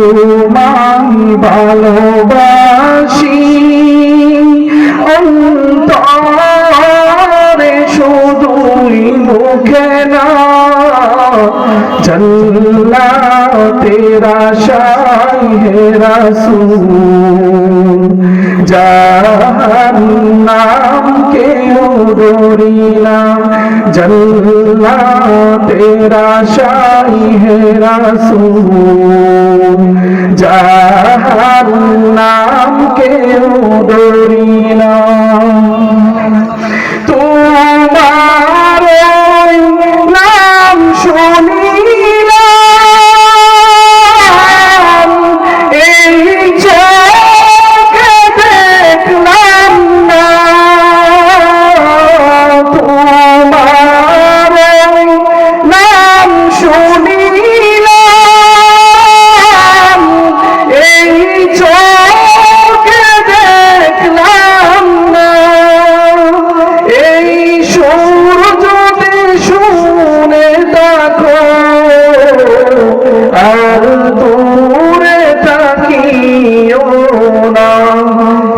তোমায় ভালোবাসি। অন্তরে শুধুই মুখে না জল্লা তেরা শাহ রাসূল যার নাম কেউ ডরি না জল্লা তেরা শাহ রাসূল। যার নাম কেউ ডরি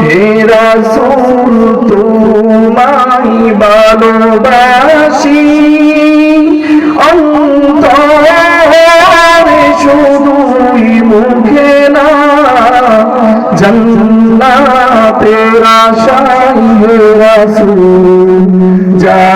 হে রাসূল তোমায় ভালোবাসি। অন্তরে শুধুই মুখে না জন্না তেরা হে রাসূল জাহান্নাম